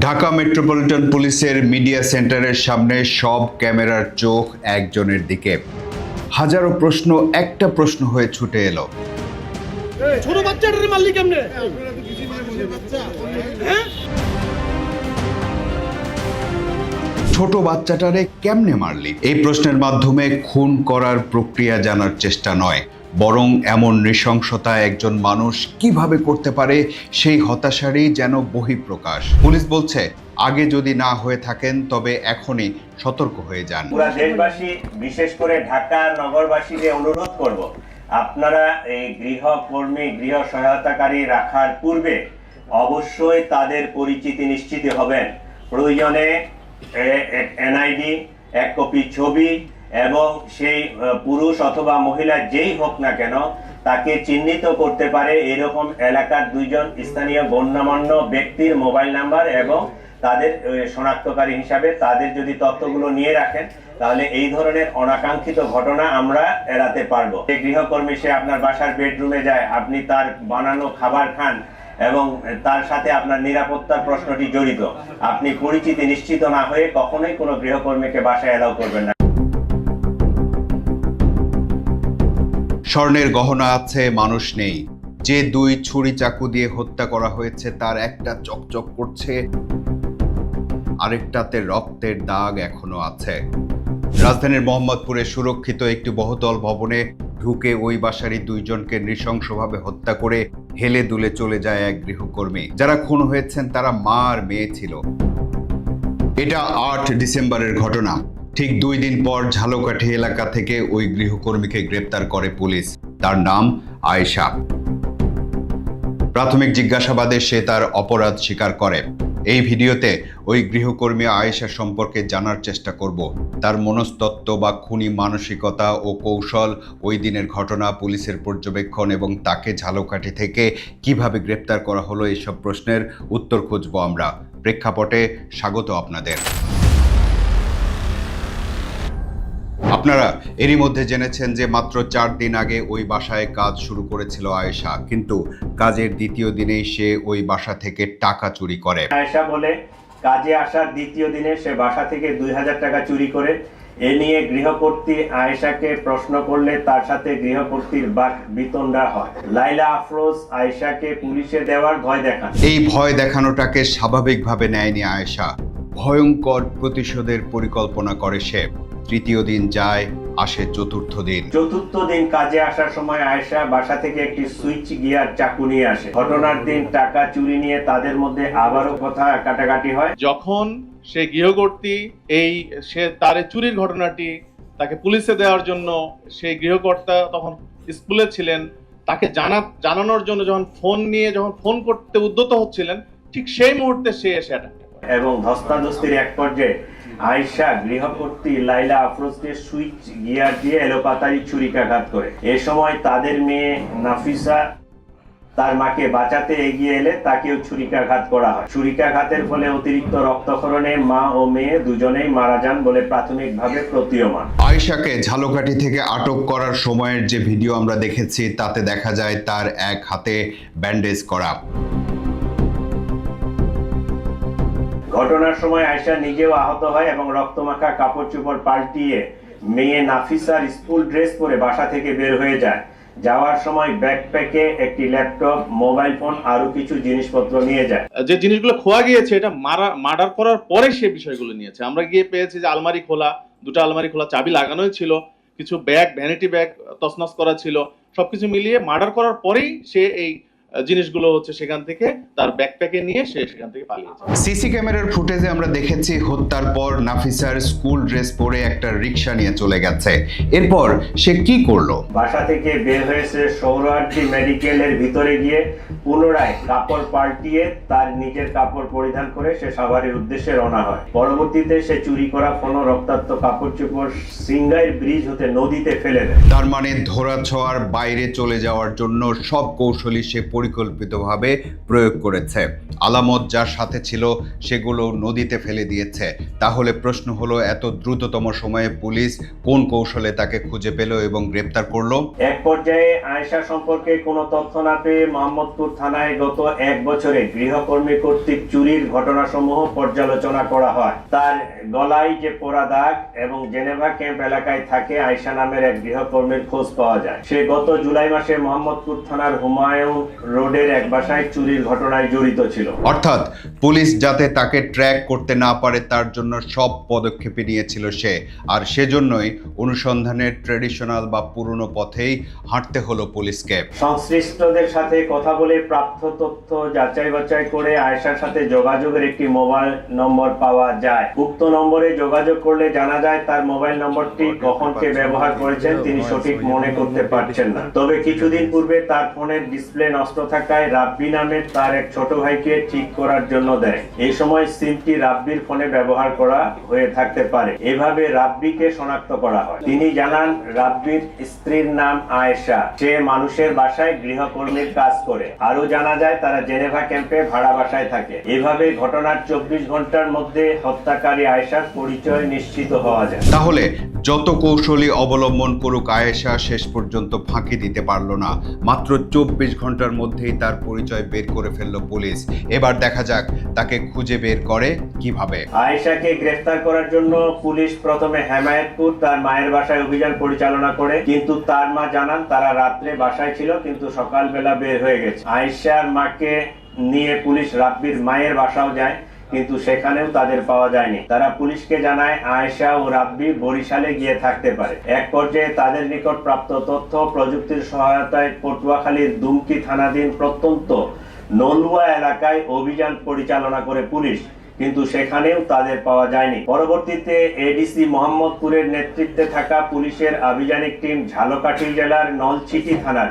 Dhaka metropolitan পুলিশের media সেন্টারের সামনে সব ক্যামেরার চোখ একজনের দিকে। হাজারো প্রশ্ন একটা প্রশ্ন হয়ে ছুটে এলো। ছোট বাচ্চাটারে মারলি কেমনে? ছোট বাচ্চাটারে কেমনে মারলি? এই প্রশ্নের মাধ্যমে খুন করার প্রক্রিয়া জানার চেষ্টা নয় বরং এমন নৃশংসতা একজন মানুষ কীভাবে করতে পারে সেই হতাশারই যেন বহিঃপ্রকাশ। পুলিশ বলছে, আগে যদি না হয়ে থাকেন, তবে এখনই সতর্ক হয়ে যান। দেশবাসী, বিশেষ করে ঢাকা নগরবাসীকে অনুরোধ করব, আপনারা এই গৃহকর্মী, গৃহ সহায়তাকারী রাখার পূর্বে অবশ্যই তাদের পরিচিতি নিশ্চিত হবেন। প্রয়োজনে এনআইডি, এক কপি ছবি এবং সেই পুরুষ অথবা মহিলা যেই হোক না কেন, তাকে চিহ্নিত করতে পারে এরকম এলাকার দুইজন স্থানীয় গণ্যমান্য ব্যক্তির মোবাইল নাম্বার এবং তাদের শনাক্তকারী হিসাবে তাদের যদি তথ্যগুলো নিয়ে রাখেন, তাহলে এই ধরনের অনাকাঙ্ক্ষিত ঘটনা আমরা এড়াতে পারব। যে গৃহকর্মী সে আপনার বাসার বেডরুমে যায়, আপনি তার বানানো খাবার খান এবং তার সাথে আপনার নিরাপত্তার প্রশ্নটি জড়িত। আপনি পরিচিতি নিশ্চিত না হয়ে কখনোই কোনো গৃহকর্মীকে বাসায় এলাও করবেন না। স্বর্ণের গহনা আছে, মানুষ নেই। যে দুই ছুরি চাকু দিয়ে হত্যা করা হয়েছে, তার একটা চকচক করছে, আরেকটাতে রক্তের দাগ এখনও আছে। রাজধানীর মোহাম্মদপুরে সুরক্ষিত একটি বহুতল ভবনে ঢুকে ওই বাসারই দুইজনকে নৃশংসভাবে হত্যা করে হেলে দুলে চলে যায় এক গৃহকর্মী। যারা খুন হয়েছেন, তারা মা আর মেয়ে ছিল। এটা আট ডিসেম্বরের ঘটনা। ঠিক দুই দিন পর ঝালকাঠি এলাকা থেকে ওই গৃহকর্মীকে গ্রেপ্তার করে পুলিশ। তার নাম আয়েশা। প্রাথমিক জিজ্ঞাসাবাদে সে তার অপরাধ স্বীকার করে। এই ভিডিওতে ওই গৃহকর্মী আয়েশা সম্পর্কে জানার চেষ্টা করব। তার মনস্তত্ত্ব বা খুনি মানসিকতা ও কৌশল ওই দিনের ঘটনা, পুলিশের পর্যবেক্ষণ এবং তাকে ঝালকাঠি থেকে কীভাবে গ্রেপ্তার করা হলো এইসব প্রশ্নের উত্তর খুঁজব আমরা। প্রেক্ষাপটে স্বাগত আপনাদের। আপনারা এরই মধ্যে জেনেছেন যে মাত্র চার দিন আগে ওই বাসায় কাজ শুরু করেছিল আয়েশা কিন্তু কাজের দ্বিতীয় দিনেই সে ওই বাসা থেকে টাকা চুরি করে। আয়েশা বলে কাজে আসার দ্বিতীয় দিনে সে বাসা থেকে দুই হাজার টাকা চুরি করে। এ নিয়ে গৃহকর্ত্রী আয়েশাকে প্রশ্ন করলে তার সাথে গৃহকর্ত্রীর বাক বিতণ্ডা হয়। লাইলা আফরোজ আয়েশাকে পুলিশে দেওয়ার ভয় দেখান। এই ভয় দেখানোটাকে স্বাভাবিকভাবে নেয়নি আয়েশা। ভয়ঙ্কর প্রতিশোধের পরিকল্পনা করে সে। তৃতীয় দিন যায় আসে চতুর্থ দিন। চতুর্থ দিন কাজে আসার সময় আয়েশা বাসা থেকে একটি সুইচ গিয়ার চাকু নিয়ে আসে। ঘটনার দিন টাকা চুরি নিয়ে তাদের মধ্যে আবারও কথা কাটাকাটি হয়। যখন সে গৃহকর্ত্রী এই সে তার চুরির ঘটনাটি তাকে পুলিশে দেওয়ার জন্য সেই গৃহকর্তা তখন স্কুলে ছিলেন তাকে জানা জানানোর জন্য যখন ফোন নিয়ে যখন ফোন করতে উদ্যত হচ্ছিলেন ঠিক সেই মুহূর্তে সে এসে। এবং ধস্তাধস্তির এক পর্যায়ে আয়েশা গৃহকর্ত্রী লাইলা আফরোজকে সুইচ গিয়ার দিয়ে এলোপাতারি ছুরিকাঘাত করে। এ সময় তাদের মেয়ে নাফিসা তার মাকে বাঁচাতে এগিয়ে এলে তাকেও ছুরিকাঘাত করা হয়। ছুরিকাঘাতের ফলে অতিরিক্ত রক্তক্ষরণে মা ও মেয়ে দুজনেই মারা যান বলে প্রাথমিকভাবে প্রতীয়মান। আয়েশাকে ঝালকাঠি থেকে আটক করার সময়ের যে ভিডিও আমরা দেখেছি, তাতে দেখা যায় তার এক হাতে ব্যান্ডেজ করা। ঘটনার সময় আয়েশা নিজেও আহত হয় এবং রক্তমাখা, কাপড় চোপড় পাল্টিয়ে মেয়ে নাফিসার স্কুল ড্রেস পরে বাসা থেকে বের হয়ে যায়। যাওয়ার সময় ব্যাকপ্যাকে একটি ল্যাপটপ, মোবাইল ফোন আরও কিছু জিনিসপত্র নিয়ে যায়। যে জিনিসগুলো খোয়া গিয়েছে, এটা মারা, মার্ডার করার পরে সে বিষয়গুলো নিয়েছে। আমরা গিয়ে পেয়েছি যে আলমারি খোলা, দুটো আলমারি খোলা, চাবি লাগানোই ছিল, কিছু ব্যাগ ভ্যানিটি ব্যাগ তছনছ করা ছিল, সবকিছু মিলিয়ে মার্ডার করার পরেই সে এই জিনিসগুলো হচ্ছে সেখান থেকে তার ব্যাকপ্যাকে নিয়ে সে সেখান থেকে পালিয়েছে সিসি ক্যামেরার ফুটেজে আমরা দেখেছি হত্যার পর নাফিসার স্কুল ড্রেস পরে একটা রিক্সা নিয়ে চলে গেছে। এরপর সে কি করল? বাসা থেকে বের হয়েছে সৌরার্দি মেডিকেলের ভিতরে গিয়ে পুনরায় কাপড় পাল্টিয়ে তার নিজের কাপড় পরিধান করে সে সাভারের উদ্দেশ্যে রওনা হয়। পরবর্তীতে সে চুরি করা কোনো রক্তাক্ত কাপড় চোপড় সিঙ্গাইর ব্রিজ হতে নদীতে ফেলে দেয়। তার মানে ধরা ছোঁয়ার বাইরে চলে যাওয়ার জন্য সব কৌশলী সে পরিকল্পিতভাবে প্রয়োগ করেছে। আলামত যার সাথে ছিল সেগুলো নদীতে ফেলে দিয়েছে। তাহলে প্রশ্ন হলো, এত দ্রুততম সময়ে পুলিশ কোন কৌশলে তাকে খুঁজে পেল এবং গ্রেপ্তার করল? এক পর্যায়ে আয়েশা সম্পর্কে কোনো তথ্য না পেয়ে মোহাম্মদপুর থানায় গত এক বছরে গৃহকর্মী কর্তৃক চুরির ঘটনাসমূহ পর্যালোচনা করা হয়। তার গলায় যে পোড়া দাগ এবং জেনেভা ক্যাম্প এলাকায় থাকে আয়েশা নামের এক গৃহকর্মীর খোঁজ পাওয়া যায়। সে গত জুলাই মাসে মোহাম্মদপুর থানার হুমায়ুন রোডের এক বাসায় চুরির ঘটনায় জড়িত ছিল। অর্থাৎ পুলিশ যাতে তাকে ট্র্যাক করতে না পারে তার জন্য সব পদক্ষেপে নিয়েছিল সে। আর সেজন্যই অনুসন্ধানের ট্রেডিশনাল বা পুরনো পথেই হাঁটতে হলো পুলিশকে। সংশ্লিষ্টদের সাথে কথা বলে প্রাপ্ত তথ্য যাচাই বাছাই করে আয়েশার সাথে যোগাযোগের একটি মোবাইল নম্বর পাওয়া যায়। উক্ত নম্বরে যোগাযোগ করলে জানা যায় তার মোবাইল নম্বরটি কখন কে ব্যবহার করেছেন তিনি সঠিক মনে করতে পারছেন না। তবে কিছুদিন পূর্বে তার ফোনের ডিসপ্লে নষ্ট থাকায় রাব্বি নামের তার এক ছোট ভাইকে ঠিক করার জন্য দেয়। এই সময় সিমটি রাব্বির ফোনে ব্যবহার করা হয়ে থাকতে পারে। এভাবে রাব্বিকে শনাক্ত করা হয়। তিনি জানান, রাব্বির স্ত্রীর নাম আয়েশা। সে মানুষের বাসায় গৃহকর্মীর কাজ করে। আরও জানা যায়, তারা জেনেভা ক্যাম্পে ভাড়া বাসায় থাকে। এভাবে ঘটনার চব্বিশ ঘণ্টার মধ্যে হত্যাকারী আয়েশার পরিচয় নিশ্চিত হওয়া যায়। তাহলে যত কৌশলী অবলম্বন করুক, আয়েশা শেষ পর্যন্ত ফাঁকি দিতে পারল না। মাত্র চব্বিশ ঘণ্টার মধ্যেই তার পরিচয় বের করে ফেলল পুলিশ। এবার দেখা যাক তাকে খুঁজে বের করে কীভাবে। আয়েশাকে গ্রেফতার করার জন্য পুলিশ প্রথমে হেমায়েতপুর তার মায়ের বাসায় অভিযান পরিচালনা করে, কিন্তু তার মা জানান তারা রাত্রে বাসায় ছিল, কিন্তু সকালবেলা বের হয়ে গেছে। আয়েশার মাকে নিয়ে পুলিশ রাব্বির মায়ের বাসাও যায়। কিন্তু সেখানেও তাদের পাওয়া যায়নি। তারা পুলিশকে জানায়, আয়েশা ও রাব্বি বরিশালে গিয়ে থাকতে পারে। এক পর্যায়ে তাদের নিকট প্রাপ্ত তথ্য প্রযুক্তির সহায়তায় পটুয়াখালীর দুমকি থানাধীন প্রত্যন্ত নলুয়া এলাকায় অভিযান পরিচালনা করে পুলিশ, কিন্তু সেখানেও তাদের পাওয়া যায়নি। পরবর্তীতে এডিসি মোহাম্মদপুরের নেতৃত্বে থাকা পুলিশের আভিযানিক টিম ঝালকাঠি জেলার নলছিটি থানার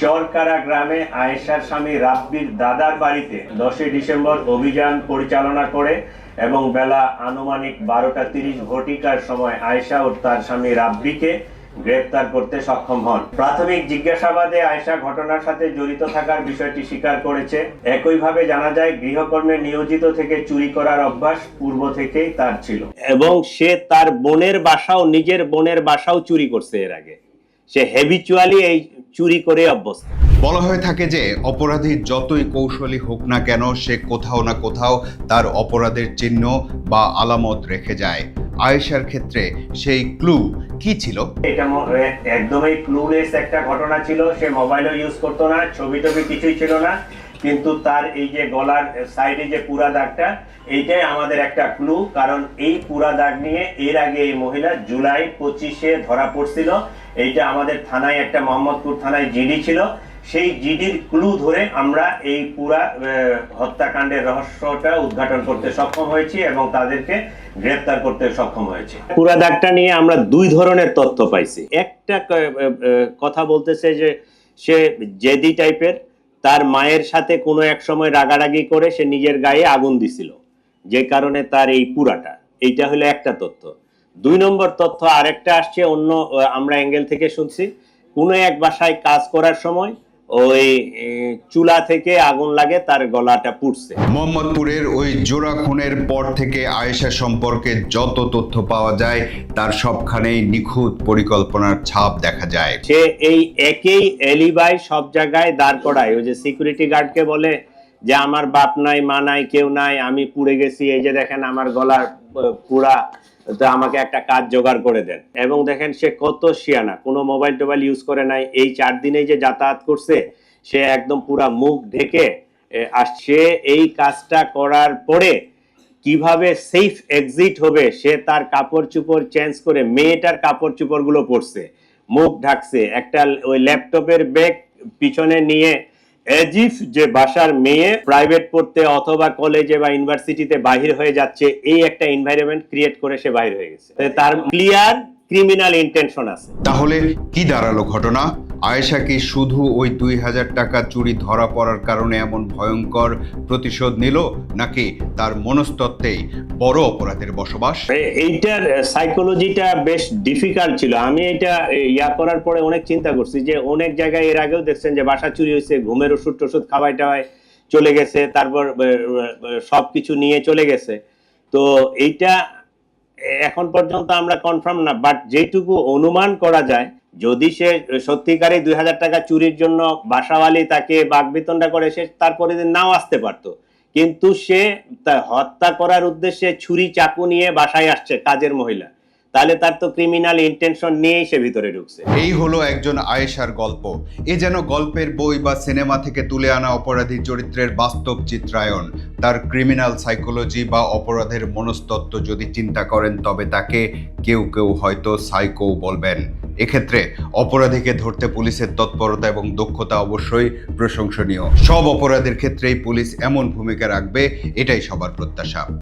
চরকারা গ্রামে আয়েশার স্বামী রাব্বির দাদার বাড়িতে দশই ডিসেম্বর অভিযান পরিচালনা করে এবং বেলা আনুমানিক বারোটা তিরিশ ঘটিকার সময় আয়েশা ও তার স্বামী রাব্বিকে গ্রেপ্তার করতে সক্ষম হন। প্রাথমিক জিজ্ঞাসাবাদে আয়েশা ঘটনার সাথে জড়িত থাকার বিষয়টি স্বীকার করেছে। একইভাবে জানা যায়, গৃহকর্মে নিয়োজিত থেকে চুরি করার অভ্যাস পূর্ব থেকেই তার ছিল। এবং সে তার বোনের বাসাও, নিজের বোনের বাসাও চুরি করছে এর আগে। সে হেবিচুয়ালি এই চুরি করে অভ্যস্ত। বলা হয়ে থাকে যে অপরাধী যতই কৌশলী হোক না কেন সে কোথাও না কোথাও তার অপরাধের চিহ্ন বা আলামত রেখে যায়। আয়েশার ক্ষেত্রে সেই ক্লু কি ছিল? এটা একদমই ক্লুলেস একটা ঘটনা ছিল। সে মোবাইলও ইউজ করতো না ছবি টবি কিছুই ছিল না। কিন্তু তার এই যে গলার সাইডে যে পুরা দাগটা এইটাই আমাদের একটা ক্লু কারণ এই পুরা দাগ নিয়ে এর আগে এই মহিলা জুলাই পঁচিশে ধরা পড়ছিল। এইটা আমাদের থানায় একটা মোহাম্মদপুর থানায় জিডি ছিল। সেই জিডির ক্লু ধরে আমরা এই পুরা হত্যাকাণ্ডের রহস্যটা উদ্ঘাটন করতে সক্ষম হয়েছি এবং তাদেরকে গ্রেফতার করতে সক্ষম হয়েছে। পুরা দাগটা নিয়ে আমরা দুই ধরনের তথ্য পাইছি। একটা কথা বলতেছে যে সে জেদি টাইপের, তার মায়ের সাথে কোনো এক সময় রাগারাগি করে সে নিজের গায়ে আগুন দিছিল। যে কারণে তার এই পুরাটা। এইটা হলো একটা তথ্য। দুই নম্বর তথ্য আরেকটা আসছে অন্য আমরা অ্যাঙ্গেল থেকে শুনছি। কোনো এক বাসায় কাজ করার সময় ওই চুলা থেকে আগুন লাগে তার গলাটা পুড়ছে। মোহাম্মদপুরের ওই জোড়া খুনের পর থেকে আয়েশা সম্পর্কে যত তথ্য পাওয়া যায় তার সবখানেই নিখুঁত পরিকল্পনার ছাপ দেখা যায়। সে এই একই এলিবাই সব জায়গায় দাঁড় করায়। ওই যে সিকিউরিটি গার্ডকে বলে যে আমার বাপ নাই মা নাই কেউ নাই আমি পুড়ে গেছি এই যে দেখেন আমার গলার পুরা তো আমাকে একটা কাজ জোগাড় করে দেন। এবং দেখেন সে কত শিয়ানা, কোনো মোবাইল টোবাইল ইউজ করে নাই। এই চার দিনে যে যাতায়াত করছে, সে একদম পুরা মুখ ঢেকে আর সে এই কাজটা করার পরে কীভাবে সেফ এক্সিট হবে, সে তার কাপড় চুপড় চেঞ্জ করে মেয়েটার কাপড় চুপড়গুলো পরছে। মুখ ঢাকছে, একটা ওই ল্যাপটপের ব্যাগ পিছনে নিয়ে এজিফ যে বাসার মেয়ে প্রাইভেট পড়তে অথবা কলেজে বা ইউনিভার্সিটিতে বাহির হয়ে যাচ্ছে, এই একটা এনভায়রনমেন্ট ক্রিয়েট করে সে বাহির হয়ে গেছে। তার ক্লিয়ার ক্রিমিনাল ইন্টেনশন আছে। তাহলে কি দাঁড়াল ঘটনা? আয়েশা কি শুধু ওই দুই হাজার টাকা চুরি ধরা পড়ার কারণে এমন ভয়ঙ্কর প্রতিশোধ নিল, নাকি তার মনস্তত্ত্বেই বড় অপরাধের বসবাস? এইটার সাইকোলজিটা বেশ ডিফিকাল্ট ছিল। আমি এটা ইয়া করার পরে অনেক চিন্তা করছি যে অনেক জায়গায় এর আগেও দেখছেন যে বাসা চুরি হয়েছে, ঘুমের ওষুধ টষুধ খাওয়াই টাওয়াই চলে গেছে, তারপর সব কিছু নিয়ে চলে গেছে। তো এইটা এখন পর্যন্ত আমরা কনফার্ম না বাট যেটুকু অনুমান করা যায়, যদি সে সত্যিকারে দুই হাজার টাকা চুরির জন্য বাসাওয়ালি তাকে বাগবেতনটা করে, সে তারপরে নাও আসতে পারতো। কিন্তু সে হত্যা করার উদ্দেশ্যে ছুরি চাকু নিয়ে বাসায় আসছে কাজের মহিলা। তাহলে তার তো ক্রিমিনাল ইন্টেনশন নিয়েই সে ভিতরে ঢুকছে। এই হলো একজন আয়েশার গল্প। এ যেন গল্পের বই বা সিনেমা থেকে তুলে আনা অপরাধী চরিত্রের বাস্তব চিত্রায়ন। তার ক্রিমিনাল সাইকোলজি বা অপরাধের মনস্তত্ত্ব যদি চিন্তা করেন, তবে তাকে কেউ কেউ হয়তো সাইকো বলবেন। এক্ষেত্রে অপরাধীকে ধরতে পুলিশের তৎপরতা এবং দক্ষতা অবশ্যই প্রশংসনীয়। সব অপরাধের ক্ষেত্রেই পুলিশ এমন ভূমিকা রাখবে, এটাই সবার প্রত্যাশা।